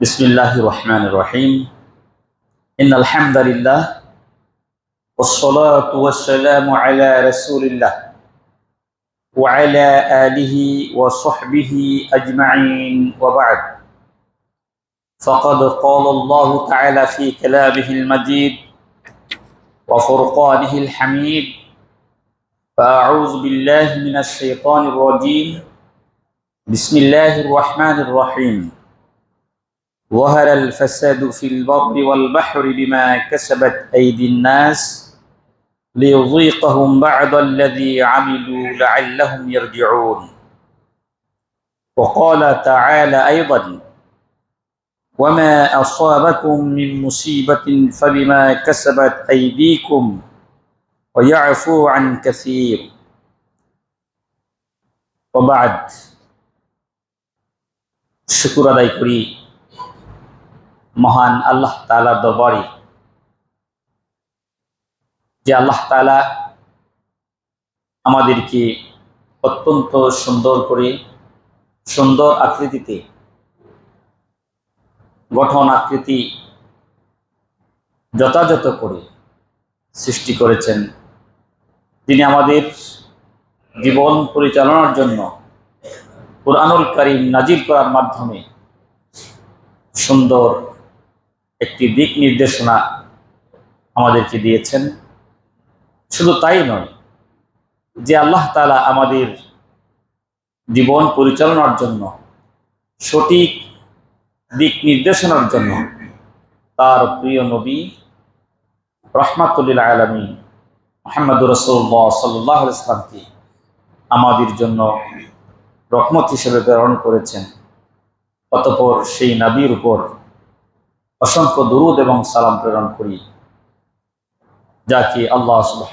بسم الله الرحمن الرحيم إن الحمد لله والصلاة والسلام على رسول الله وعلى آله وصحبه أجمعين وبعد فقد قال الله تعالى في كلامه المجيد وفرقانه الحميد فأعوذ بالله من الشيطان الرجيم بسم الله الرحمن الرحيم ظهر الفساد في البر والبحر بما كسبت أيدي الناس ليضيقهم بعض الذي عملوا لعلهم يرجعون؟ وقال تعالى أيضا وما أصابكم من مصيبة فبما كسبت أيديكم ويعفو عن كثير. وبعد شكر لكم মহান আল্লাহ তালার দরবারে। যে আল্লাহ তালা আমাদেরকে অত্যন্ত সুন্দর করে, সুন্দর আকৃতিতে গঠন আকৃতি যথাযথ করে সৃষ্টি করেছেন। তিনি আমাদের জীবন পরিচালনার জন্য কোরআনুল করিম নাজির করার মাধ্যমে সুন্দর একটি দিক নির্দেশনা আমাদেরকে দিয়েছেন। শুধু তাই নয়, যে আল্লাহ তালা আমাদের জীবন পরিচালনার জন্য, সঠিক দিক নির্দেশনার জন্য তার প্রিয় নবী রহমাতুল্লিল আলমী মোহাম্মদ রসুল্লাহ সাল্লাহ ইসলামকে আমাদের জন্য রহমত হিসেবে প্রেরণ করেছেন। অতপর সেই নাবির উপর অসংখ্য দুরুদ এবং সালাম প্রেরণ করি যাকে আল্লাহ সুবাহ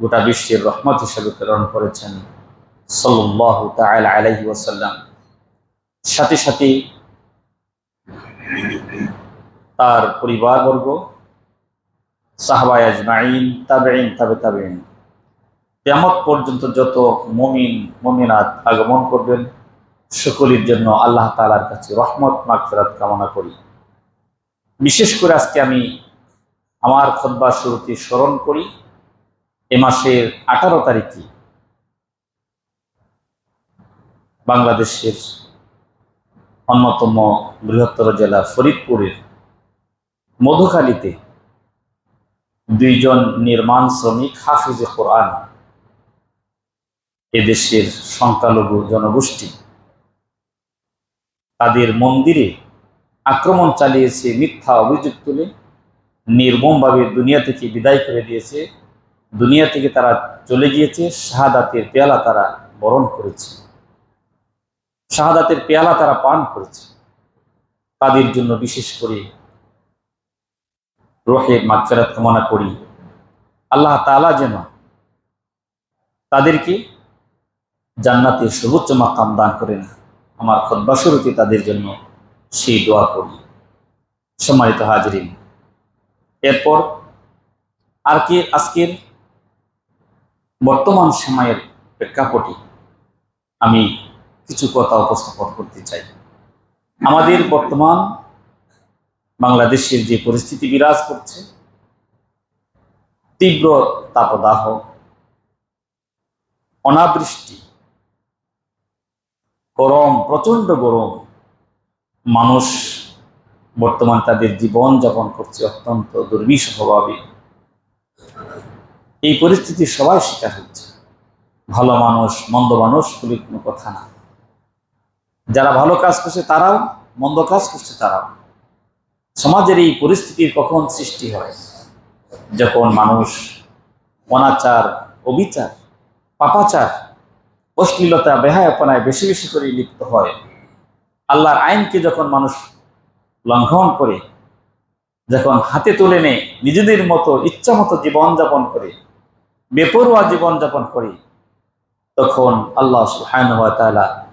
গোটা বিশ্বের রহমত হিসেবে প্রেরণ করেছেন। সাল্লাহ আলহি ওসাল্লাম সাথে সাথে তার পরিবারবর্গ, সাহবায় আজমাইন তাবেইন তাবে তাবেইন কেমত পর্যন্ত যত মমিন, মমিনাত আগমন করবেন সকলের জন্য আল্লাহ তালার কাছে রহমত, মাগফেরাত কামনা করি। বিশেষ করে আজকে আমি আমার খোদ্া শুরুতে স্মরণ করি, এ মাসের আঠারো তারিখে বাংলাদেশের অন্যতম বৃহত্তর জেলা ফরিদপুরের মধুখালীতে দুইজন নির্মাণ শ্রমিক হাফিজে কোরআন এদেশের সংখ্যালঘু জনগোষ্ঠী তাদের মন্দিরে আক্রমণ চালিয়েছে, মিথ্যা অভিযোগ তুলে, নির্মমভাবে দুনিয়া থেকে বিদায় করে দিয়েছে। দুনিয়া থেকে তারা চলে গিয়েছে, শাহাদাতের পেয়ালা তারা বরণ করেছে। শাহাদাতের পেয়ালা তারা পান করেছে। তাদের জন্য বিশেষ করে রোহের মাগফেরাত কামনা করি। আল্লাহ তালা যেন তাদেরকে জান্নাতের সর্বোচ্চ মাকাম দান করেন। আমার খদ্া শুরুতে তাদের জন্য সেই দোয়া করি সম্মানিত হাজরিন, এরপর আর কি আজকের বর্তমান সময়ের প্রেক্ষাপটে আমি কিছু কথা উপস্থাপন করতে চাই। আমাদের বর্তমান বাংলাদেশের যে পরিস্থিতি বিরাজ করছে, তীব্র তাপদাহ, অনাবৃষ্টি গরম প্রচণ্ড গরম। মানুষ বর্তমান তাদের জীবন যাপন করছে অত্যন্ত দুর্বিষহভাবে। এই পরিস্থিতি সবাই শিকার হচ্ছে। ভালো মানুষ, মন্দ মানুষ বলে কোনো কথা না। যারা ভালো কাজ করছে তারাও, মন্দ কাজ করছে তারাও। সমাজের এই পরিস্থিতির কখন সৃষ্টি হয়? যখন মানুষ অনাচার, অবিচার, পাপাচার অশ্লীলতা, বেহায়াপনায় বেশি বেশি করে লিপ্ত হয়। আল্লাহর আইনকে যখন মানুষ লঙ্ঘন করে, যখন হাতে তুলে নেয়, নিজেদের মতো ইচ্ছা মতো জীবনযাপন করে, বেপরোয়া জীবনযাপন করে, তখন আল্লাহ সুহায়ন সুহায়নতালা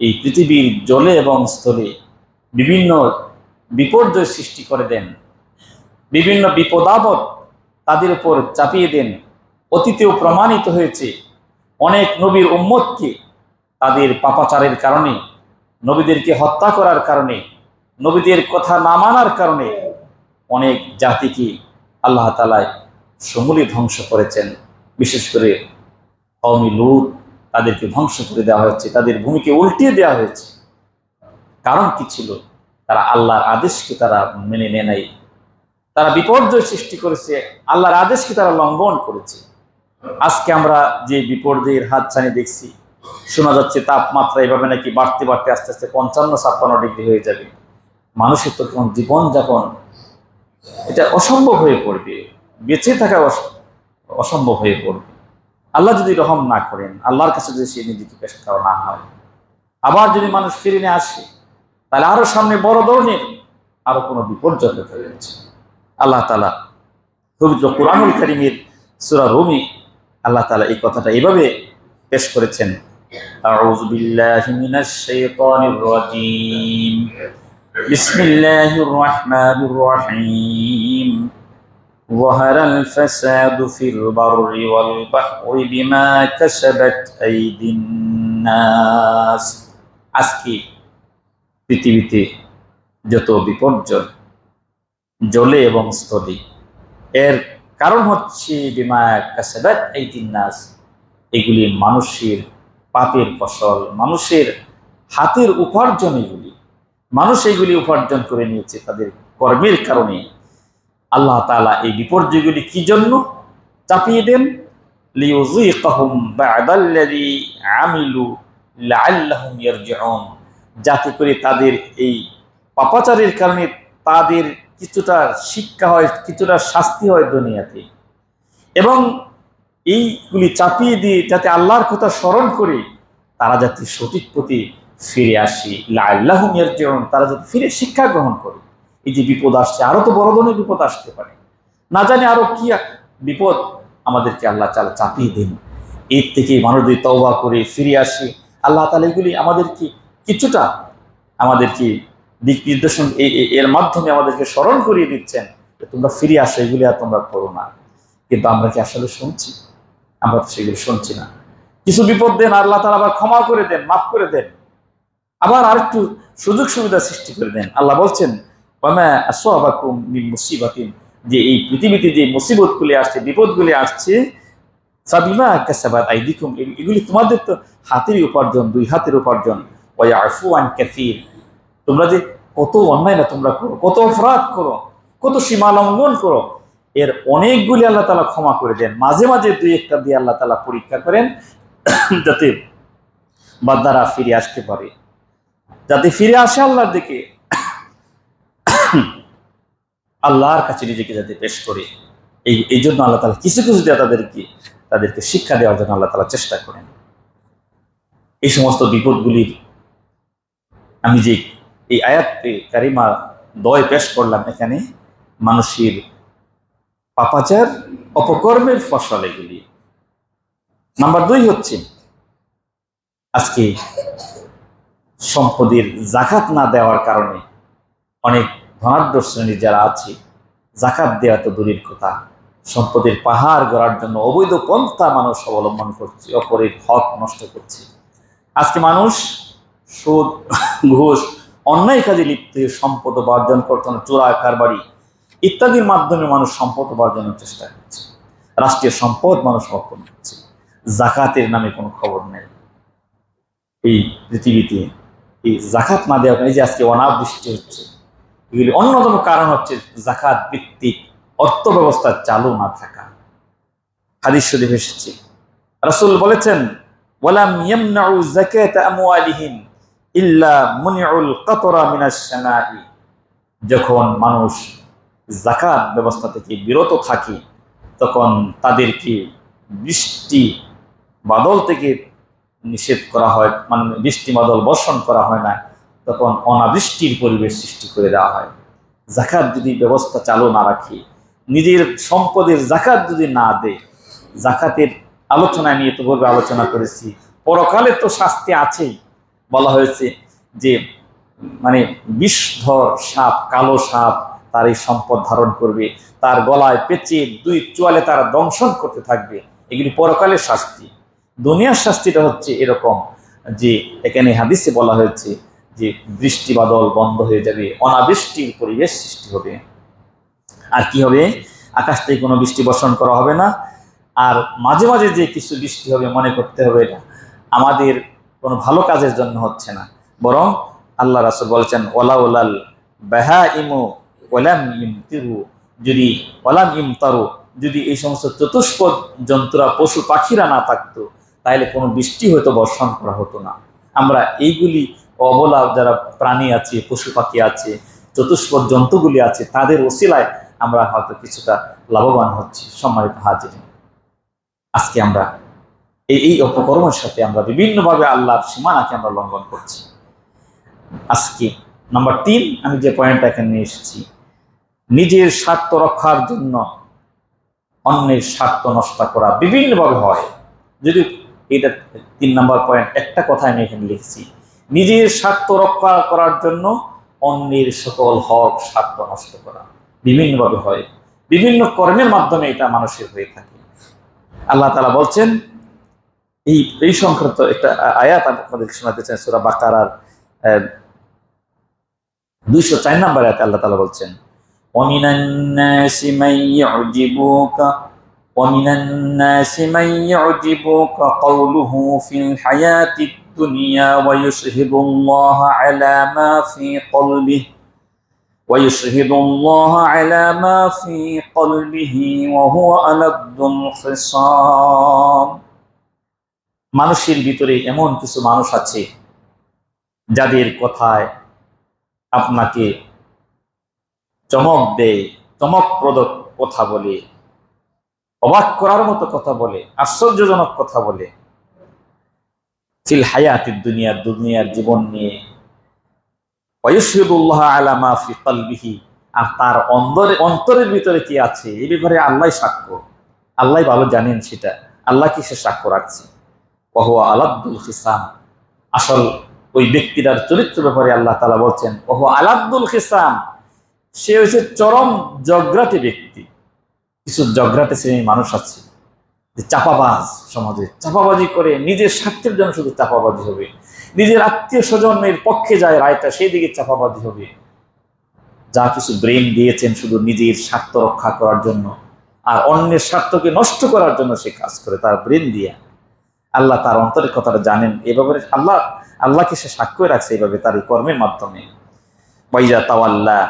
এই পৃথিবীর জলে এবং স্থলে বিভিন্ন বিপর্যয় সৃষ্টি করে দেন। বিভিন্ন বিপদাবদ তাদের উপর চাপিয়ে দেন। অতীতেও প্রমাণিত হয়েছে অনেক নবীর উম্মতকে তাদের পাপাচারের কারণে, নবীদেরকে হত্যা করার কারণে, নবীদের কথা না মানার কারণে অনেক জাতিকে আল্লাহ তালায় সমূলে ধ্বংস করেছেন। বিশেষ করে কওমি লুত, তাদেরকে ধ্বংস করে দেওয়া হয়েছে, তাদের ভূমিকে উল্টিয়ে দেওয়া হয়েছে। কারণ কি ছিল? তারা আল্লাহর আদেশকে তারা মেনে নেয় নাই। তারা বিপর্যয় সৃষ্টি করেছে, আল্লাহর আদেশকে তারা লঙ্ঘন করেছে। আজকে আমরা যে বিপর্যয়ের হাত ছানি দেখছি, শোনা যাচ্ছে তাপমাত্রা এভাবে নাকি বাড়তে বাড়তে আস্তে আস্তে পঞ্চান্ন, ছাপ্পান্ন ডিগ্রি হয়ে যাবে। মানুষের তো তখন জীবনযাপন, এটা অসম্ভব হয়ে পড়বে। বেঁচে থাকা অস- অসম্ভব হয়ে পড়বে। আল্লাহ যদি রহম না করেন, আল্লাহর কাছে যদি সে নিজেকে পেশ করা না হয়, আবার যদি মানুষ ফিরে নিয়ে আসে, তাহলে আরও সামনে বড় ধরনের আরও কোনো বিপর্যয় দেখা যাচ্ছে। আল্লাহ তালা পবিত্র কোরআনুল করিমের সুরা রুমি আল্লাহ তালা এই কথাটা এইভাবে পেশ করেছেন أعوذ بالله من الشيطان الرجيم بسم الله الرحمن الرحيم ظهر الفساد في البر والبحر بما كسبت أيدي الناس আজকে পৃথিবীতে যত বিপর্যয় জলে এবং স্থলে এর কারণ হচ্ছে বিমা এগুলি মানুষের পাপের ফসল, মানুষের হাতের উপার্জন এগুলি। মানুষ এগুলি উপার্জন করে নিয়েছে তাদের কর্মের কারণে। আল্লাহ তাআলা এই বিপর্যয়গুলি কি জন্য চাপিয়ে দেন? যাতে করে তাদের এই পাপাচারের কারণে তাদের কিছুটা শিক্ষা হয়, কিছুটা শাস্তি হয় দুনিয়াতে। এবং এইগুলি চাপিয়ে দিয়ে যাতে আল্লাহর কথা স্মরণ করে, তারা যাতে সঠিক প্রতি ফিরে আসে। লাল্লাহুম ইয়ারজিউন, তারা যাতে ফিরে শিক্ষা গ্রহণ করে। এই যে বিপদ আসছে, আরও তো বড় ধরনের বিপদ আসতে পারে। না জানি আরও কি বিপদ আমাদেরকে আল্লাহ চালা চাপিয়ে দিন। এর থেকে মানুষ তওবা করে ফিরে আসে, আল্লাহ তালা এগুলি আমাদেরকে কিছুটা আমাদেরকে দিক নির্দেশন এর মাধ্যমে আমাদেরকে স্মরণ করিয়ে দিচ্ছেন তোমরা ফিরে আসো, এগুলি আর তোমরা করো না। কিন্তু আমরা কি আসলে শুনছি? আমরা তো সেগুলি শুনছি না। কিছু বিপদ দেন, আল্লাহ তালা আবার ক্ষমা করে দেন, মাফ করে দেন। আবার আরেকটু সুযোগ সুবিধা সৃষ্টি করে দেন। আল্লাহ বলছেন যে এই পৃথিবীতে যে মুসিবতগুলি আসছে, বিপদগুলি আসছে এগুলি তোমাদের তো হাতেরই উপার্জন, দুই হাতের উপার্জন। তোমরা যে কত অন্যায় না তোমরা করো, কত অপরাধ করো, কত সীমা লঙ্ঘন করো, এর অনেকগুলি আল্লাহ তালা ক্ষমা করে দেন। মাঝে মাঝে দুই একটা দিয়ে আল্লাহ তালা পরীক্ষা করেন, যাতে বাদ্দারা ফিরে আসতে পারে। যাতে ফিরে আসে আল্লাহর দিকে, আল্লাহর কাছে নিজেকে যাতে পেশ করে। এই এই জন্য আল্লাহ তালা কিছু কিছু দিয়ে তাদেরকে তাদেরকে শিক্ষা দেওয়ার জন্য আল্লাহ তালা চেষ্টা করেন। এই সমস্ত বিপদগুলির আমি যে এই আয়াতে কারিমা দয় পেশ করলাম এখানে মানুষের পাপাচার, অপকর্মের ফসল এগুলি। নাম্বার দুই হচ্ছে, আজকে সম্পদের জাকাত না দেওয়ার কারণে অনেক ধনাঢ্য শ্রেণির যারা আছে, জাকাত দেওয়া তো দূরের কথা। সম্পদের পাহাড় গড়ার জন্য অবৈধ পন্থা মানুষ অবলম্বন করছে, অপরের হক নষ্ট করছে। আজকে মানুষ সুদ, ঘুষ অন্যায় কাজে লিপ্ত হয়ে সম্পদ উপার্জন করতে চোরা কারবারি ইত্যাদির মাধ্যমে মানুষ সম্পদ উপার্জনের চেষ্টা করছে। রাষ্ট্রীয় সম্পদ মানুষ অর্পণ করছে। জাকাতের নামে কোনো খবর নেই। এই পৃথিবীতে এই জাকাত না দেওয়া এই যে আজকে অনাবৃষ্টি হচ্ছে, এগুলি অন্যতম কারণ হচ্ছে জাকাত ভিত্তিক অর্থ ব্যবস্থা চালু না থাকা। হাদিস শরীফ এসেছে। রাসুল বলেছেন ইল্লা মুনিউল কাতরা সামাই। যখন মানুষ জাকাত ব্যবস্থা থেকে বিরত থাকে, তখন তাদেরকে বৃষ্টি বাদল থেকে নিষেধ করা হয় মানে বৃষ্টি বাদল বর্ষণ করা হয় না, তখন অনাবৃষ্টির পরিবেশ সৃষ্টি করে দেওয়া হয়। জাকাত যদি ব্যবস্থা চালু না রাখি, নিজের সম্পদের জাকাত যদি না দেয় জাকাতের আলোচনা নিয়ে তো আলোচনা করেছি, পরকালে তো শাস্তি আছেই। বলা হয়েছে যে মানে বিষধর সাপ, কালো সাপ তার এই সম্পদ ধারণ করবে। তার গলায় পেঁচে দুই চোয়ালে তারা দংশন করতে থাকবে। এগুলি পরকালের শাস্তি। দুনিয়ার শাস্তিটা হচ্ছে এরকম যে, এখানে হাদিসে বলা হয়েছে যে, বৃষ্টি বাদল বন্ধ হয়ে যাবে, অনাবৃষ্টির পরিবেশ সৃষ্টি হবে। আর কি হবে? আকাশ থেকে কোনো বৃষ্টি বর্ষণ করা হবে না। আর মাঝে মাঝে যে কিছু বৃষ্টি হবে মনে করতে হবে এটা। আমাদের কোনো ভালো কাজের জন্য হচ্ছে না। বরং আল্লাহ রাসুল বলছেন, ওলা ওলাল বেহা ইমু ওলাম ইম তিরু যদি ওলাম ইম তারু যদি এই সমস্ত চতুষ্পদ জন্তুরা, পশু পাখিরা না থাকতো, তাহলে কোনো বৃষ্টি হয়তো বর্ষণ করা হতো না। আমরা এইগুলি অবলা যারা প্রাণী আছে, পশু পাখি আছে চতুষ্পদ জন্তুগুলি আছে, তাদের ওসিলায় আমরা হয়তো কিছুটা লাভবান হচ্ছি, সম্মানিত হাজির আজকে আমরা এই এই অপকর্মের সাথে আমরা বিভিন্নভাবে আল্লাহর সীমানাকে আমরা লঙ্ঘন করছি। আজকে নাম্বার তিন, আমি যে পয়েন্টটা এখানে নিয়ে এসেছি, নিজের স্বার্থ রক্ষার জন্য অন্যের স্বার্থ নষ্ট করা বিভিন্নভাবে হয়। যদি এটা তিন নম্বর পয়েন্ট একটা কথা আমি এখানে লিখছি, নিজের স্বার্থ রক্ষা করার জন্য অন্যের সকল হক, স্বার্থ নষ্ট করা বিভিন্নভাবে হয়। বিভিন্ন কর্মের মাধ্যমে এটা মানুষের হয়ে থাকে। আল্লাহ তালা বলছেন এই এই সংক্রান্ত একটা আয়াত আমি আপনাদের শোনাতে চাই সুরা বাকারার দুইশো চার নম্বর আয়াত আল্লাহ তালা বলছেন ومن الناس من يعجبك ومن الناس من يعجبك قوله في الحياة الدنيا ويشهد الله على ما في قلبه ويشهد الله على ما في قلبه وهو ألد الخصام মানুষের ভিতরে এমন কিছু মানুষ আছে যাদের কথায় আপনাকে চমক দেয়, চমকপ্রদ কথা বলে, অবাক করার মতো কথা বলে, আশ্চর্যজনক কথা বলে। ফিল হায়াতির দুনিয়ার দুনিয়ার জীবন নিয়ে। ওয়ুশহিদুল্লাহ আলা মা ফি কলবিহি। আর তার অন্তরে অন্তরের ভিতরে কি আছে? এ ব্যাপারে আল্লাহ সাক্ষ্য। আল্লাহ ভালো জানেন সেটা। আল্লাহ কি সে সাক্ষ্য রাখছে? ওহুয়া আলাদ্দুল খিসাম। আসল ওই ব্যক্তিটার চরিত্র ব্যাপারে আল্লাহ তালা বলছেন ওহু আলাদ্দুল খিসাম। সে হচ্ছে চরম জগ্রাটে ব্যক্তি। কিছু জগ্রাটে শ্রেণির মানুষ আছে, যে চাপাবাজ সমাজে। চাপাবাজি করে, নিজের স্বার্থের জন্য শুধু চাপাবাজি হবে। নিজের আত্মীয় স্বজনের পক্ষে যায় রায়টা, সেই দিকে চাপাবাজি হবে। যা কিছু ব্রেন দিয়েছেন শুধু নিজের স্বার্থ রক্ষা করার জন্য, আর অন্যের স্বার্থকে নষ্ট করার জন্য সে কাজ করে, তার ব্রেন দিয়ে। আল্লাহ তার অন্তরের কথাটা জানেন। এভাবে আল্লাহ, আল্লাহকে সে সাক্ষ্য রাখছে এইভাবে তার কর্মের মাধ্যমে। বাইজা তাওয়াল্লাহ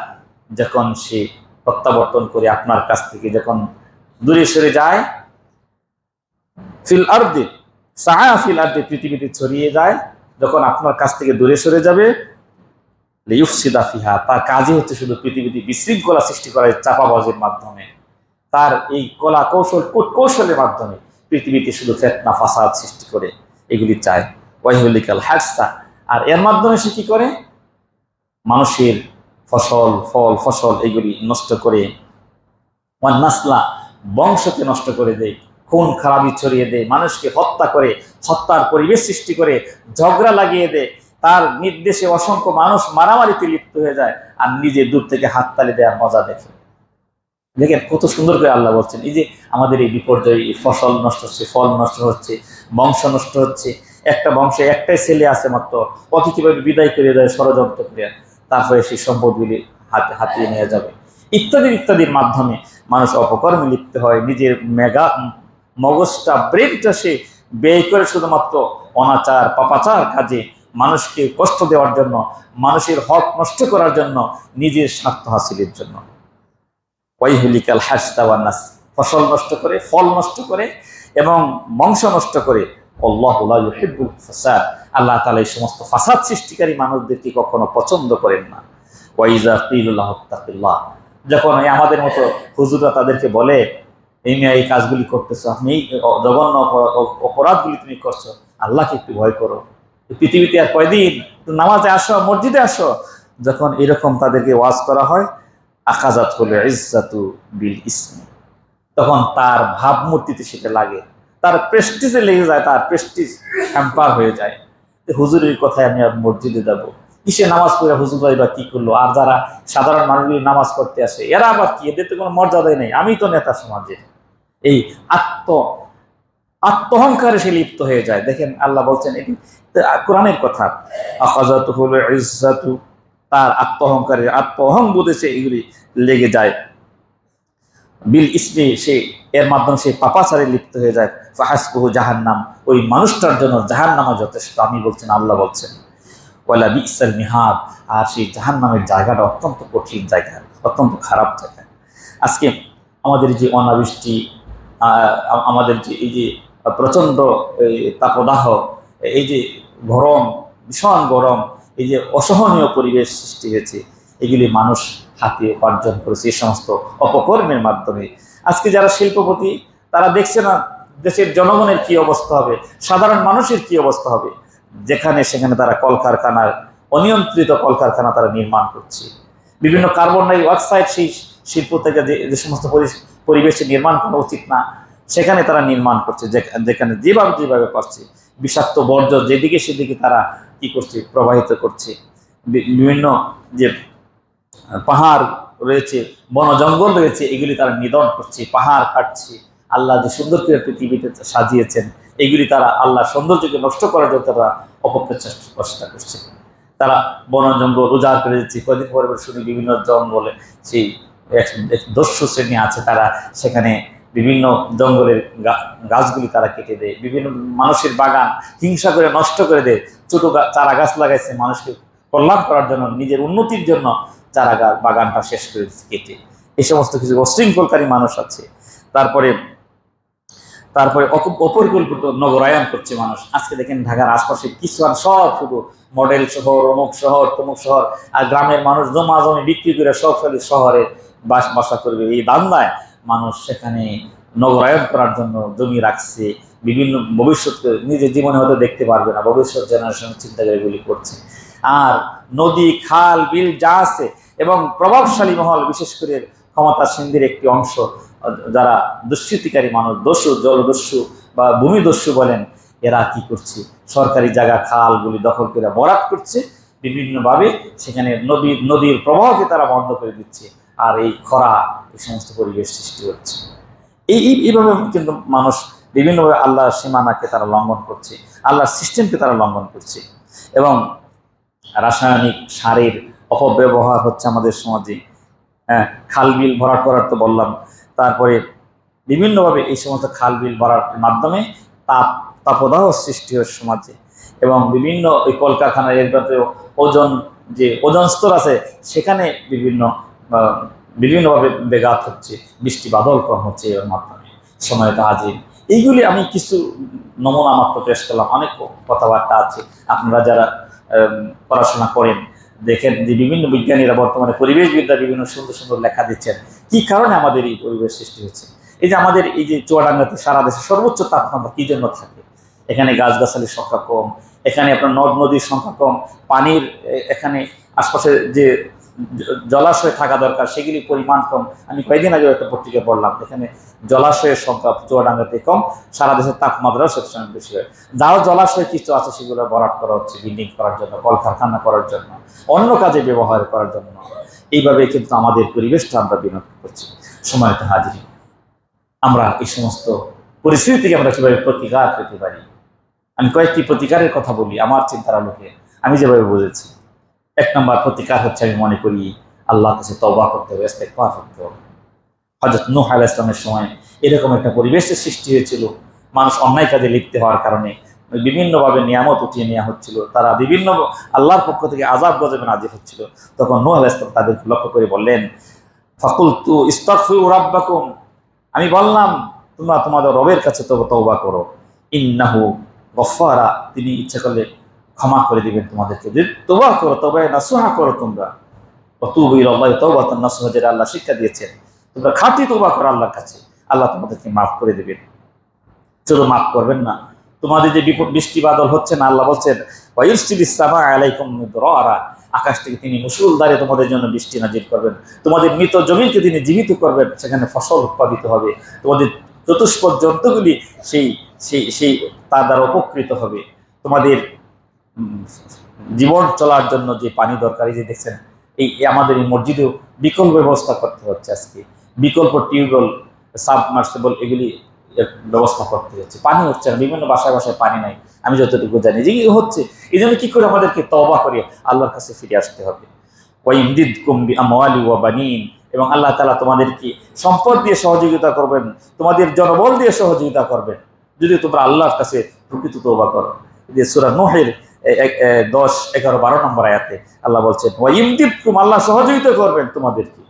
যখন সে প্রত্যাবর্তন করে আপনার কাছ থেকে যখন দূরে সরে যায়, ফিল আর্দে, সাহা ফিল আর্দে পৃথিবীতে ছড়িয়ে যায়, যখন আপনার কাছ থেকে দূরে সরে যাবে তার কাজই হচ্ছে শুধু পৃথিবীতে বিশৃঙ্খলা সৃষ্টি করা চাপাবাজের মাধ্যমে। তার এই কলা কৌশল কৌশলের মাধ্যমে। পৃথিবীতে শুধু ফেতনা, ফাসাদ সৃষ্টি করে এগুলি চায়। ওয়াইহুলিকাল হ্যাটসা আর এর মাধ্যমে সে কি করে? মানুষের ফসল, ফল, ফসল এগুলি নষ্ট করে নাসলা বংশকে নষ্ট করে দেয়, খুন, খারাপি ছড়িয়ে দেয়, মানুষকে হত্যা করে, হত্যার পরিবেশ সৃষ্টি করে, ঝগড়া লাগিয়ে দেয়। তার নির্দেশে অসংখ্য মানুষ মারামারিতে লিপ্ত হয়ে যায় আর নিজে দূর থেকে হাততালি দেওয়ার মজা দেখে। দেখেন কত সুন্দর করে আল্লাহ বলছেন, এই যে আমাদের এই বিপর্যয় ফসল নষ্ট হচ্ছে, ফল নষ্ট হচ্ছে, বংশ নষ্ট হচ্ছে, একটা বংশে একটাই ছেলে আছে মাত্র ওকে কীভাবে বিদায় করে দেয়, ষড়যন্ত্র করে তারপরে সেই সম্পদগুলি হাতে হাতিয়ে নিয়ে যাবে। ইত্যাদি, ইত্যাদির মাধ্যমে মানুষ অপকর্মে লিপ্ত হয়, নিজের মেগা, মগজটা, ব্রেনটা সে ব্যয় করে শুধুমাত্র অনাচার, পাপাচার কাজে মানুষকে কষ্ট দেওয়ার জন্য, মানুষের হক নষ্ট করার জন্য, নিজের স্বার্থ হাসিলের জন্য। ওয়াইহুলিকাল হাসতাওয়ান্নাস ফসল নষ্ট করে, ফল নষ্ট করে এবং বংশ নষ্ট করে। আল্লাহুল ফাসাদ। আল্লাহ তালা এই সমস্ত ফাসাদ সৃষ্টিকারী মানুষদেরকে কখনো পছন্দ করেন না। ওয়াইজা তিল্লাহ তাকিল্লাহ। যখন এই আমাদের মতো হুজুরা তাদেরকে বলে, এই এই কাজগুলি করতেছো, আপনি জঘন্য অপরাধগুলি তুমি করছ, আল্লাহকে একটু ভয় করো। পৃথিবীতে আর কয়দিন? নামাজে আসো, মসজিদে আসো। যখন এরকম তাদেরকে ওয়াজ করা হয় আকাজাত হলে ইজ্জাতু বিল ইসমি। তখন তার ভাবমূর্তিতে সেটা লাগে। তার প্রেস্টিজে লেগে যায়, তার প্রেস্টিজ হ্যাম্পার হয়ে যায়। হুজুরের কথায় আমি আর মসজিদে যাব। কিসে নামাজ পড়ে হুজুর বা কি করল? আর যারা সাধারণ মানুষগুলি নামাজ পড়তে আসে, এরা আবার কি? এদের তো কোনো মর্যাদাই নেই। আমি তো নেতা সমাজের এই আত্ম, আত্মহংকারে সে লিপ্ত হয়ে যায়। দেখেন আল্লাহ বলছেন এটি কোরআনের কথা। আকাজাতুহুল ইজ্জাতু তার আত্ম আত্মহংকারে আত্মহং বুঝেছে, এগুলি লেগে যায়। বিল ইসমি, সে, এর মাধ্যমে সে পাপাচারে লিপ্ত হয়ে যায়। ফাহাসপুহু জাহান্নাম, ওই মানুষটার জন্য জাহান্নামা যথেষ্ট, আমি বলছেন আল্লাহ বলছেন। ওয়ালা বিসাল মিহাদ, আর সেই জাহান্নামের জায়গাটা অত্যন্ত কঠিন জায়গা, অত্যন্ত খারাপ জায়গা। আজকে আমাদের যে অনাবৃষ্টি আমাদের যে এই যে প্রচণ্ড তাপদাহ, এই যে গরম, ভীষণ গরম এই যে অসহনীয় পরিবেশ সৃষ্টি হয়েছে, এগুলি মানুষ হাতে উপার্জন করেছে, এই সমস্ত অপকর্মের মাধ্যমে। আজকে যারা শিল্পপতি, তারা দেখছে না দেশের জনগণের কি অবস্থা হবে, সাধারণ মানুষের কি অবস্থা হবে। যেখানে সেখানে তারা কলকারখানার, অনিয়ন্ত্রিত কলকারখানা তারা নির্মাণ করছে। বিভিন্ন কার্বন ডাই অক্সাইড সেই শিল্প থেকে যে সমস্ত পরিবেশে নির্মাণ করা উচিত না, সেখানে তারা নির্মাণ করছে যেখানে যেভাবে যেভাবে করছে। বিষাক্ত বর্জ্য যেদিকে সেদিকে তারা কি করছে, প্রবাহিত করছে। বিভিন্ন যে পাহাড় রয়েছে বন জঙ্গল রয়েছে, এগুলি তারা নিধন করছে, পাহাড় কাটছে। আল্লাহ যে সুন্দর করে পৃথিবীতে সাজিয়েছেন, এগুলি তারা আল্লাহ সৌন্দর্যকে নষ্ট করার জন্য তারা অপপ্রচেষ্টা করছে। তারা বন জঙ্গল উজাড় করে দিচ্ছে। কদিন পরে শুনি বিভিন্ন জঙ্গলে সেই দস্যু শ্রেণি আছে, তারা সেখানে বিভিন্ন জঙ্গলের গাছগুলি তারা কেটে দেয়। বিভিন্ন মানুষের বাগান হিংসা করে, নষ্ট করে দেয়। ছোট চারা গাছ লাগাইছে মানুষকে কল্যাণ করার জন্য, নিজের উন্নতির জন্য চারা গাছ বাগানটা শেষ করে কেটে। এই সমস্ত কিছু অশৃঙ্খলকারী মানুষ আছে। তারপরে তারপরে অপ- অপরিকল্পিত নগরায়ন করছে মানুষ। আজকে দেখেন ঢাকার আশপাশে কিছু আর সব শুধু মডেল শহর, অমুক শহর, তমুক শহর, আর গ্রামের মানুষ জমা জমি বিক্রি করে সব শহরে বাস, বাসা করবে। এই দান্দায় মানুষ সেখানে নগরায়ন করার জন্য জমি রাখছে, বিভিন্ন ভবিষ্যৎকে নিজের জীবনে হয়তো দেখতে পারবে না, ভবিষ্যৎ জেনারেশন চিন্তা করে এগুলি করছে। আর নদী, খাল, বিল যা আছে, এবং প্রভাবশালী মহল, বিশেষ করে ক্ষমতাসীনদের একটি অংশ, যারা দুষ্কৃতিকারী মানুষ, দস্যু, জলদস্যু বা ভূমিদস্যু বলেন, এরা কি করছে? সরকারি জায়গা খালগুলি দখল করে বরাদ করছে। বিভিন্নভাবে সেখানে নদী, নদীর প্রবাহকে তারা বন্ধ করে দিচ্ছে। আর এই খরা, এই সমস্ত পরিবেশ সৃষ্টি হচ্ছে। এই, এই- এইভাবে কিন্তু মানুষ বিভিন্নভাবে আল্লাহর সীমানাকে তারা লঙ্ঘন করছে, আল্লাহর সিস্টেমকে তারা লঙ্ঘন করছে। এবং রাসায়নিক সারের অপব্যবহার হচ্ছে আমাদের সমাজে। হ্যাঁ খাল বিল ভরাট করার তো বললাম। তারপরে বিভিন্নভাবে এই সমস্ত খাল বিল ভরার মাধ্যমে তাপ, তাপদাহ সৃষ্টি হয় সমাজে। এবং বিভিন্ন ওই কলকারখানার এরপরে ওজন যে ওজন স্তর আছে, সেখানে বিভিন্ন বিভিন্নভাবে বেঘাত হচ্ছে, বৃষ্টি বাদল কম হচ্ছে এর মাধ্যমে, সময় হাজির এইগুলি আমি কিছু নমুনা মাত্র পেশ করলাম, অনেক কথাবার্তা আছে। আপনারা যারা পড়াশোনা করেন, দেখেন যে বিভিন্ন বিজ্ঞানীরা বর্তমানে পরিবেশবিদ্যা বিভিন্ন সুন্দর সুন্দর লেখা দিচ্ছেন। কি কারণে আমাদের এই পরিবেশ সৃষ্টি হচ্ছে? এই যে আমাদের এই যে চুয়াডাঙ্গাতে সারা দেশে সর্বোচ্চ তাপমাত্রা কি জন্য থাকে? এখানে গাছগাছালির সংখ্যা কম, এখানে আপনার নদ নদীর সংখ্যা কম, পানির এখানে আশপাশে যে জলাশয় থাকা দরকার, সেগুলির পরিমাণ কম। আমি কয়েকদিন আগে একটা পত্রিকা পড়লাম, এখানে জলাশয়ের সংখ্যা চুয়াডাঙ্গাতে কম, সারা দেশের তাপমাত্রাও সবসময় বেশি হয়। যাও জলাশয় কিছু আছে, সেগুলো ভরাট করা হচ্ছে বিল্ডিং করার জন্য, কলকারখানা করার জন্য, অন্য কাজে ব্যবহার করার জন্য। এইভাবে কিন্তু আমাদের পরিবেশটা আমরা বিনষ্ট করছি সময়তে হাজির। আমরা এই সমস্ত পরিস্থিতি থেকে আমরা কীভাবে প্রতিকার পেতে পারি? আমি কয়েকটি প্রতিকারের কথা বলি, আমার চিন্তার আলোকে। আমি যেভাবে বুঝেছি এক নম্বর প্রতিকার হচ্ছে আমি মনে করি আল্লাহ কাছে তবা করতে হবে, ইস্তেগফার করতে হবে। হজরত নূহ আলাইহিস ইসলামের সময় এরকম একটা পরিবেশের সৃষ্টি হয়েছিল। মানুষ অন্যায় কাজে লিপ্ত হওয়ার কারণে বিভিন্নভাবে নিয়ামত উঠিয়ে নেওয়া হচ্ছিল। তারা বিভিন্ন আল্লাহর পক্ষ থেকে আজাব গজবে নাজির হচ্ছিল। তখন নূহ আলাইহিস ইসলাম তাদেরকে লক্ষ্য করে বললেন ফাকুল তু ইস্তাগফিরু রাব্বাকুম। আমি বললাম, তোমরা তোমাদের রবের কাছে তবে করো। ইন্নাহু গফারা তিনি ইচ্ছা করলে ক্ষমা করে দিবেন তোমাদেরকে। যদি তোবা করো তবে নাসুহা করো তোমরা। আল্লাহ শিক্ষা দিয়েছেন। তোমরা খাঁটি তোবা করো আল্লাহর কাছে। আল্লাহ তোমাদেরকে মাফ করে দেবেন। শুধু মাফ করবেন না। তোমাদের যে বিপদ, বৃষ্টি, বাদল হচ্ছে না, আল্লাহ বলছেন আকাশ থেকে তিনি মুসুলদারে তোমাদের জন্য বৃষ্টি নাজির করবেন। তোমাদের মৃত জমিনকে তিনি জীবিত করবেন। সেখানে ফসল উৎপাদিত হবে। তোমাদের চতুষ্পদ জন্তুগুলি সেই সেই সেই তার দ্বারা উপকৃত হবে। তোমাদের জীবন চলার জন্য যে পানি দরকার যে দেখছেন, এই আমাদের এই মসজিদেও বিকল্প ব্যবস্থা করতে হচ্ছে আজকে। বিকল্প টিউবওয়েল, সাবমার্সিবল, এগুলি ব্যবস্থা করতে হচ্ছে। পানি হচ্ছে না, বিভিন্ন বাসায় বাসায় পানি নাই, আমি যতটুকু জানি। যে হচ্ছে, এই জন্য কি করে আমাদেরকে তবা করে আল্লাহর কাছে ফিরে আসতে হবে। ওয়াইমদিদ কুম্বি আমওয়ালি ওয়া এবং আল্লাহ তালা তোমাদেরকে সম্পদ দিয়ে সহযোগিতা করবেন, তোমাদের জনবল দিয়ে সহযোগিতা করবেন। যদি তোমরা আল্লাহর কাছে প্রকৃত তওবা করো। যে সূরা নূহের দশ, এগারো, বারো নম্বর আয়াতে আল্লাহ বলছেন ওয়াইমদিদকুম আল্লাহ সহযোগিতা করবেন তোমাদেরকে।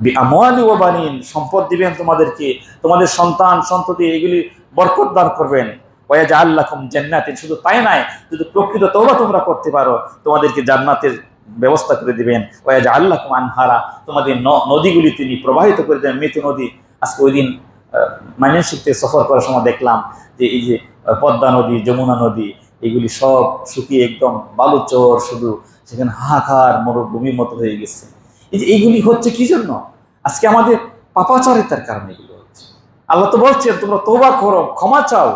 বি আমওয়ালি ওয়া বানিন, সম্পদ দিবেন তোমাদেরকে। তোমাদের সন্তান, সন্ততি এগুলি বরকত দান করবেন। ওয়াজা আল্লাহম জান্নাতিন, শুধু তাই নাই যদি প্রকৃত তওবা তোমরা করতে পারো, তোমাদেরকে জান্নাতের ব্যবস্থা করে দিবেন। ওয়াজা আল্লাহম আনহারা, তোমাদের নদীগুলি তিনি প্রবাহিত করে দেবেন। মৃত নদী, আজকে ওই দিন মাইনশিপতে সফর করার সময় দেখলাম যে এই যে পদ্মা নদী, যমুনা নদী এগুলি সব শুকিয়ে একদম বালুচর শুধু সেখানে হাহাকার মরুভূমির মতো হয়ে গেছে। এই যে এইগুলি হচ্ছে কি জন্য? আজকে আমাদের পাপাচারিতার কারণে এগুলো হচ্ছে। আল্লাহ তো বলছেন, তোমরা তোবা করো, ক্ষমা চাও।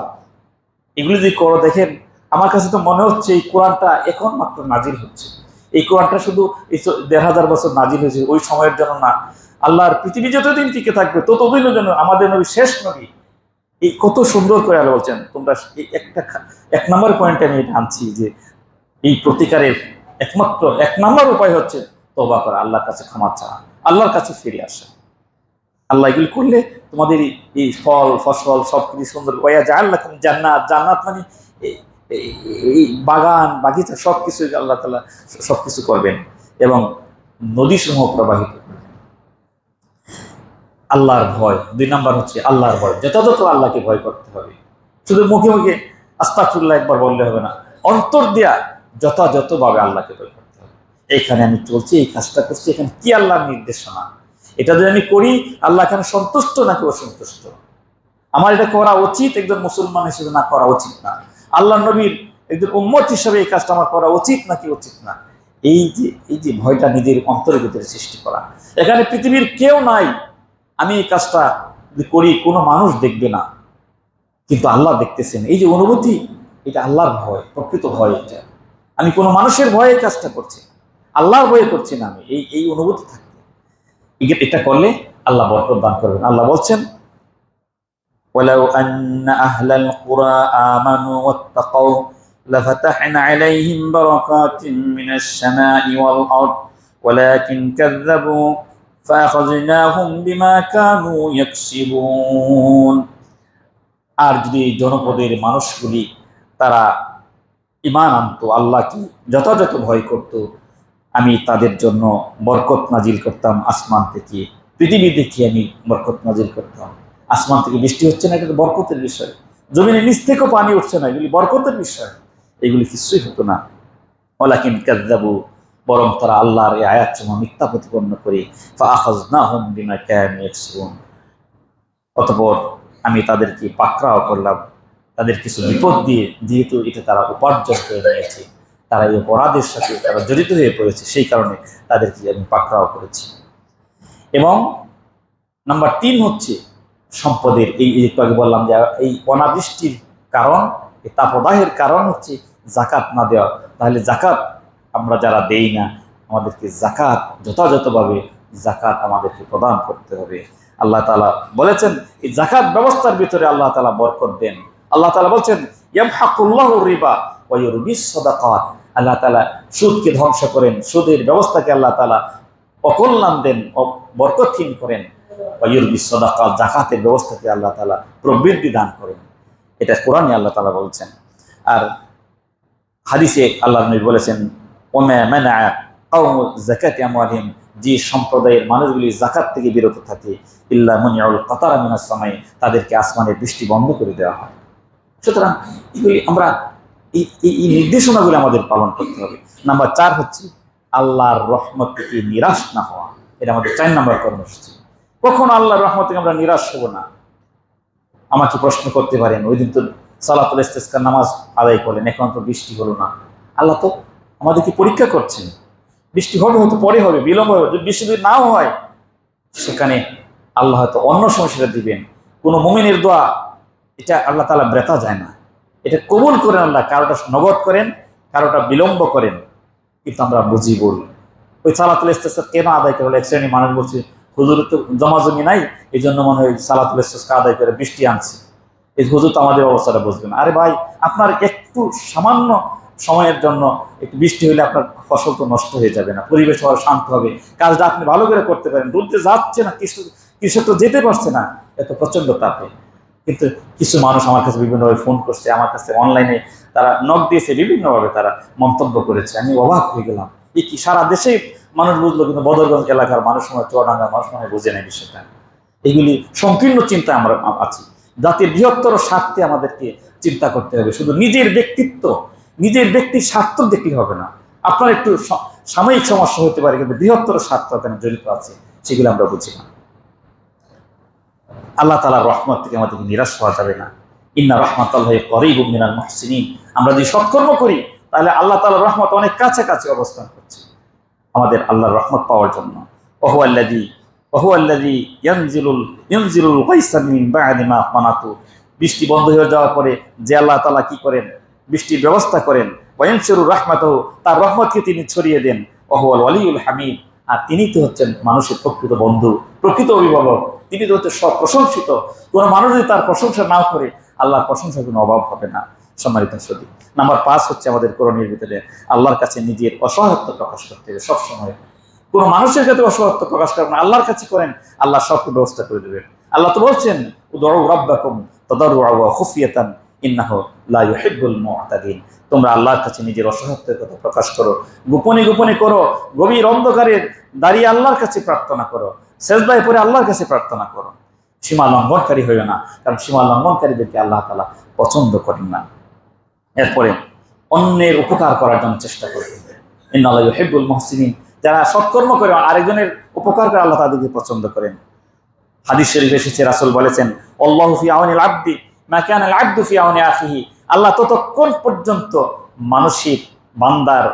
এগুলি যদি করো, দেখেন, আমার কাছে তো মনে হচ্ছে এই কোরআনটা এখন মাত্র নাজিল হচ্ছে। এই কোরআনটা শুধু এই দেড় হাজার বছর নাজিল হয়েছে, ওই সময়ের জন্য না। আল্লাহর পৃথিবী যতদিন টিকে থাকবে ততদিনের জন্য আমাদের নবী শেষ নবী এই কত সুন্দর করে আল্লাহ বলছেন, তোমরা এই একটা এক নম্বর পয়েন্টে আমি এটা আনছি যে এই প্রতিকারের একমাত্র, এক নম্বর উপায় হচ্ছে তবা করা, আল্লাহর কাছে ক্ষমা চাওয়া, আল্লাহর কাছে ফিরে আসা আল্লাহ এগুলি করলে তোমাদের এই- ফল, ফসল সব কিছু সুন্দর ওয়া আল্লাহ জান্নাত জান্নাত মানে এই- বাগান, বাগিচা সব কিছু আল্লাহ তালা সব কিছু করবেন এবং নদী সমূহ প্রবাহিত। আল্লাহর ভয়। দুই নাম্বার হচ্ছে আল্লাহর ভয়। যথাযথ আল্লাহকে ভয় করতে হবে। শুধু মুখে মুখে আস্তাকুল্লাহ একবার বললে হবে না। অন্তর দেয়া যথাযথভাবে আল্লাহকে ভয় করতে হবে। এখানে আমি চলছি, এই কাজটা করছি, এখানে কি আল্লাহর নির্দেশনা? এটা যদি আমি করি, আল্লাহ এখানে সন্তুষ্ট নাকি অসন্তুষ্ট? আমার এটা করা উচিত, একজন মুসলমান হিসেবে না করা উচিত না। আল্লাহ নবীর একজন উম্মত হিসেবে এই কাজটা আমার করা উচিত নাকি উচিত না? এই যে এই যে ভয়টা নিজের অন্তরের ভিতরে সৃষ্টি করা। এখানে পৃথিবীর কেউ নাই আমি এই কাজটা যদি করি কোনো মানুষ দেখবে না কিন্তু আল্লাহ দেখতেছেন এই যে অনুভূতি এটা আল্লাহর ভয় প্রকৃত ভয় এটা আমি কোনো মানুষের ভয়ে এই কাজটা করছি না। আল্লাহর ভয়ে করছি না আমি এই এই অনুভূতি থাকবে এই- এটা করলে আল্লাহ বরকত দান করবেন আল্লাহ বলছেন ولو أن أهل القرى آمنوا واتقوا لفتحنا عليهم بركات من السماء والأرض ولكن كذبوا আর যদি জনপদের মানুষগুলি তারা ইমান আনত, আল্লাহকে যথাযথ ভয় করত, আমি তাদের জন্য বরকত নাজিল করতাম, আসমান থেকে, পৃথিবী দেখি আমি বরকত নাজিল করতাম। আসমান থেকে বৃষ্টি হচ্ছে না, এটা বরকতের বিষয়। জমিনে নিচ থেকেও পানি উঠছে না, এগুলি বরকতের বিষয়। এগুলি কিছুই হতো না। ওলাকিন কাদ্দাবু বরং তারা আল্লাহর এই আয়াত সমূহ মিথ্যা প্রতিপন্ন করে। না অতপর আমি তাদেরকে পাকড়াও করলাম। তাদের কিছু বিপদ দিয়ে, যেহেতু এটা তারা উপার্জন করে নিয়েছে, তারা এই অপরাধের সাথে তারা জড়িত হয়ে পড়েছে, সেই কারণে তাদেরকে আমি পাকড়াও করেছি। এবং নাম্বার তিন হচ্ছে সম্পদের। এই একটু আগে বললাম যে, এই অনাবৃষ্টির কারণ, এই তাপদাহের কারণ হচ্ছে জাকাত না দেওয়া। তাহলে জাকাত আমরা যারা দেই না, আমাদেরকে জাকাত যথাযথভাবে জাকাত আমাদেরকে প্রদান করতে হবে। আল্লাহ তালা বলেছেন, এই জাকাত ব্যবস্থার ভিতরে আল্লাহ তালা বরকত দেন। আল্লাহ তালা বলছেন রিবা সাদাকাত। আল্লাহ তালা সুদকে ধ্বংস করেন, সুদের ব্যবস্থাকে আল্লাহ তালা অকল্যাণ দেন বরকতহীন করেন। ওয়ুরবিস সাদাকাত জাকাতের ব্যবস্থাকে আল্লাহ তালা প্রবৃদ্ধি দান করেন। এটা কোরআনে আল্লাহ তালা বলছেন। আর হাদিসে আল্লাহ নবী বলেছেন আমওয়ালিহিম, যে সম্প্রদায়ের মানুষগুলি জাকাত থেকে বিরত থাকে, ইল্লা মুনিউল কাতারা মিনাস সামাই, তাদেরকে আসমানের বৃষ্টি বন্ধ করে দেওয়া হয়। সুতরাং এগুলি আমরা এই নির্দেশনাগুলি আমাদের পালন করতে হবে। নাম্বার চার হচ্ছে আল্লাহর রহমত থেকে নিরাশ না হওয়া। এটা আমাদের চার নাম্বার কর্মসূচি। কখন আল্লাহর রহমত থেকে আমরা নিরাশ হব না। আমাকে প্রশ্ন করতে পারেন, ওই দিন তো সালাতুল ইস্তেস্কার নামাজ আদায় করলেন, এখন তো বৃষ্টি হলো না। আল্লাহ তো আমাদেরকে পরীক্ষা করছেন বৃষ্টি হবে হয়তো পরে হবে, বিলম্ব হবে, যদি বৃষ্টি যদি নাও হয়, সেখানে আল্লাহ হয়তো অন্য সময় সেটা দিবেন। কোনো মুমিনের দোয়া, এটা আল্লাহ তালা ব্রেতা যায় না। এটা কবুল করেন আল্লাহ, কারোটা নগদ করেন, কারোটা বিলম্ব করেন, কিন্তু আমরা বুঝি বলি ওই সালাতুল ইস্তেসার কেন আদায় করে? এক শ্রেণি মানুষ বলছে, হুজুর, তো জমাজমি নাই এই জন্য মনে হয় সালাতুল ইস্তেসকা আদায় করে বৃষ্টি আনছে। এই হুজুর তো আমাদের অবস্থাটা বুঝবে না। আরে ভাই, আপনার একটু সামান্য সময়ের জন্য একটু বৃষ্টি হলে আপনার ফসল তো নষ্ট হয়ে যাবে না, পরিবেশ আবার শান্ত হবে, কাজটা আপনি ভালো করে করতে পারেন রোদ্রে যাচ্ছে না কৃষক কৃষক তো যেতে পারছে না, এত প্রচণ্ড তাপে। কিন্তু কিছু মানুষ আমার কাছে বিভিন্নভাবে ফোন করছে, আমার কাছে অনলাইনে তারা নক দিয়েছে, বিভিন্নভাবে তারা মন্তব্য করেছে। আমি অবাক হয়ে গেলাম এই কি সারা দেশে মানুষ বুঝলো কিন্তু বদরগঞ্জ এলাকার মানুষ মনে চুয়াডাঙ্গার মানুষ মনে বুঝে নেয় বিষয়টা? এগুলি সংকীর্ণ চিন্তা আমরা আছি। জাতির বৃহত্তর স্বার্থে আমাদেরকে চিন্তা করতে হবে, শুধু নিজের ব্যক্তিত্ব নিজের ব্যক্তির স্বার্থ দেখলে হবে না। আপনার একটু সাময়িক সমস্যা হতে পারে, কিন্তু বৃহত্তর স্বার্থ এখানে জড়িত আছে, সেগুলো আমরা বুঝি না। আল্লাহ তালার রহমত থেকে আমাদেরকে নিরাশ হওয়া যাবে না। ইন্না রহমত আল্লাহ করেই মিনাল মহসিনিন। আমরা যদি সৎকর্ম করি, তাহলে আল্লাহ তালার রহমত অনেক কাছাকাছি অবস্থান করছে। আমাদের আল্লাহর রহমত পাওয়ার জন্য। ওহু আল্লাদি ওহু আল্লাদি মা মানাতু বৃষ্টি বন্ধ হয়ে যাওয়ার পরে যে আল্লাহ তালা কি করেন? বৃষ্টির ব্যবস্থা করেন। ওয়ানশিরুর রাহমাতাহু, তার রহমতকে তিনি ছড়িয়ে দেন। আল ওয়ালিউল হামিদ, আর তিনি তো হচ্ছেন মানুষের প্রকৃত বন্ধু, প্রকৃত অভিভাবক। তিনি তো হচ্ছে সব প্রশংসিত কোনো মানুষ যদি তার প্রশংসা না করে আল্লাহর প্রশংসার কোনো অভাব হবে না। সম্মানিত সদী নাম্বার পাঁচ হচ্ছে আমাদের করণীয় ভিতরে আল্লাহর কাছে নিজের অসহায়ত্ব প্রকাশ করতে হবে সবসময়। কোনো মানুষের কাছে অসহায়ত্ব প্রকাশ করেন আল্লাহর কাছে করেন, আল্লাহ সবকে ব্যবস্থা করে দেবেন। আল্লাহ তো বলছেন ওয়া খুফিয়াতান। ইন্নাহু তোমরা আল্লাহর কাছে নিজের অসহায়ত্বের কথা প্রকাশ করো, গোপনে গোপনে করো, গভীর অন্ধকারে দাঁড়িয়ে আল্লাহর কাছে প্রার্থনা করো, সেজদায় পরে আল্লাহর কাছে প্রার্থনা করো। সীমা লঙ্ঘনকারী হইও না, কারণ সীমা লঙ্ঘনকারীদেরকে আল্লাহ তালা পছন্দ করেন না। এরপরে অন্যের উপকার করার জন্য চেষ্টা করবে ইন্নাল্লাহ ইউহিব্বুল মুহসিনিন, যারা সৎকর্ম করে আরেকজনের উপকার করে আল্লাহ তাদেরকে পছন্দ করেন। হাদিস শরীফ এসেছে, রাসূল বলেছেন, আল্লাহু ফি আউনিল আবদি মা কানা আল আবদু ফি আখিহি। আল্লাহ ততক্ষণ পর্যন্ত মানসিক বান্দার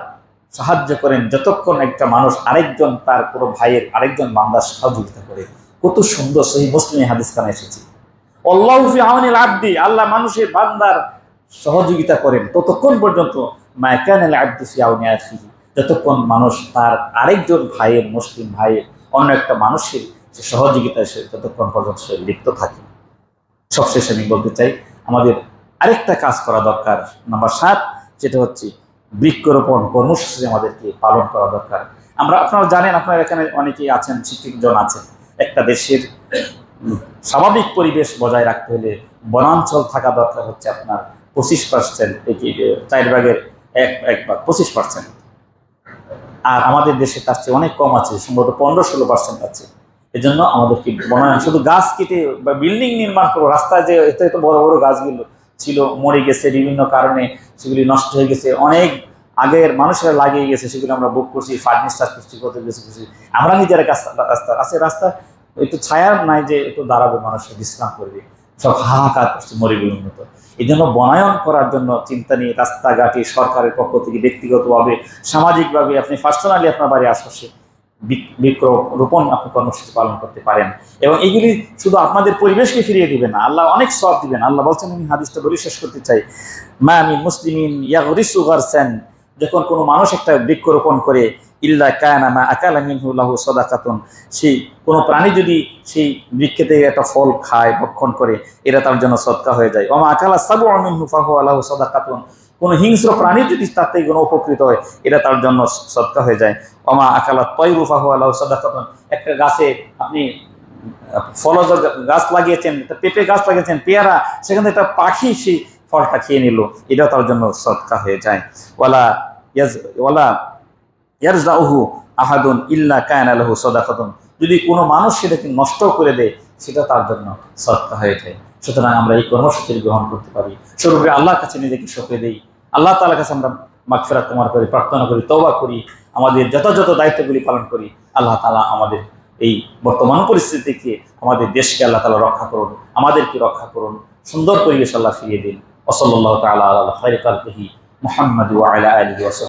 সাহায্য করেন যতক্ষণ একটা মানুষ আরেকজন তার পুরো ভাইয়ের আরেকজন বান্দার সহযোগিতা করে। কত সুন্দর সেই মুসলিম হাদিস খানে এসেছে। আল্লাহু ফি আউনিল আবদি আল্লাহ মানুষের বান্দার সহযোগিতা করেন ততক্ষণ পর্যন্ত। মা কানা আল আবদু ফি আউনি আখিহি। যতক্ষণ মানুষ তার আরেকজন ভাইয়ের মুসলিম ভাইয়ের অন্য একটা মানুষের যে সহযোগিতা সে ততক্ষণ পর্যন্ত সে লিপ্ত থাকে। সবশেষে আমি বলতে চাই, আমাদের আরেকটা কাজ করা দরকার, নাম্বার সাত যেটা হচ্ছে বৃক্ষরোপণ কর্মসূচি আমাদেরকে পালন করা দরকার। আমরা, আপনারা জানেন, আপনারা এখানে অনেকেই আছেন, শিক্ষকজন আছেন। একটা দেশের স্বাভাবিক পরিবেশ বজায় রাখতে হলে বনাঞ্চল থাকা দরকার হচ্ছে আপনার পঁচিশ পার্সেন্ট চার ভাগের এক এক ভাগ পঁচিশ পার্সেন্ট আর আমাদের দেশে তার চেয়ে অনেক কম আছে, সম্ভবত পনেরো ষোলো পার্সেন্ট আছে। এজন্য আমাদেরকে বনায়ন শুধু গাছ কেটে বা বিল্ডিং নির্মাণ করব রাস্তায় যে এত এত বড় বড় গাছগুলো ছিল, মরে গেছে, বিভিন্ন কারণে সেগুলি নষ্ট হয়ে গেছে, অনেক আগের মানুষেরা লাগিয়ে গেছে, সেগুলো আমরা বুক করছি ফার্নিচার করছি, কত কিছু করছি। আমরা নিজেরা রাস্তা, আছে রাস্তা একটু ছায়া নাই যে একটু দাঁড়াবে মানুষের, বিশ্রাম করবে। সব হাহাকার করছে মরিগুলোর মতো। এই জন্য বনায়ন করার জন্য চিন্তা নিয়ে রাস্তাঘাটে সরকারের পক্ষ থেকে ব্যক্তিগতভাবে, সামাজিকভাবে আপনি পার্সোনালি আপনার বাড়ির আশপাশে বৃক- বৃক্ষ রোপণ আপনি কর্মসূচি পালন করতে পারেন। এবং এগুলি শুধু আপনাদের পরিবেশকে ফিরিয়ে দিবেন না, আল্লাহ অনেক সব দিবেন। আল্লাহ বলছেন, আমি হাদিসটা বলে শেষ করতে চাই। মা আমি মুসলিমিন ইয়াগরিসু গারসান। যখন কোনো মানুষ একটা বৃক্ষ রোপণ করে, ইল্লা কায়ানা মা আকালা মিনহু লাহু সাদাকাতুন। সেই কোনো প্রাণী যদি সেই বৃক্ষ থেকে একটা ফল খায়, ভক্ষণ করে, এটা তার জন্য সদকা হয়ে যায়। ওমা আকালা সাবু মিনহু ফাহু আলাহু সাদাকাতুন। কোনো হিংস্র প্রাণী যদি তার থেকে কোনো উপকৃত হয়, এটা তার জন্য সদকা হয়ে যায়। অমা আকালা তৈরু ফাহু আল্লাহ সাদাকাতুন। একটা গাছে আপনি ফলজ গাছ লাগিয়েছেন পেঁপে গাছ লাগিয়েছেন, পেয়ারা, সেখান থেকে একটা পাখি সেই ফলটা খেয়ে নিল, এটা তার জন্য সদকা হয়ে যায়। ওয়ালা ইয়াজ, ওয়ালা ইয়ারজাউহু আহাদুন ইল্লা কায়না লাহু সাদাকাতুন। যদি কোনো মানুষ সেটাকে নষ্ট করে দেয়, সেটা তার জন্য সদকা হয়ে যায়। সুতরাং আমরা এই কর্মসূচি গ্রহণ করতে পারি। স্বরূপে আল্লাহর কাছে নিজেকে সঁপে দেই। আল্লাহ তালা কাছে আমরা মাকফেরা তোমার করি, প্রার্থনা করি তবা করি, আমাদের যথাযথ দায়িত্বগুলি পালন করি, আল্লাহ তালা আমাদের এই বর্তমান পরিস্থিতিকে, আমাদের দেশকে আল্লাহ তালা রক্ষা করুন, আমাদেরকে রক্ষা করুন, সুন্দর পরিবেশ আল্লাহ ফিরিয়ে দিন। ওসল্লাহ তালা আল্লাহ খায়রি মোহাম্মদ ওয়াইলা আলী ওসল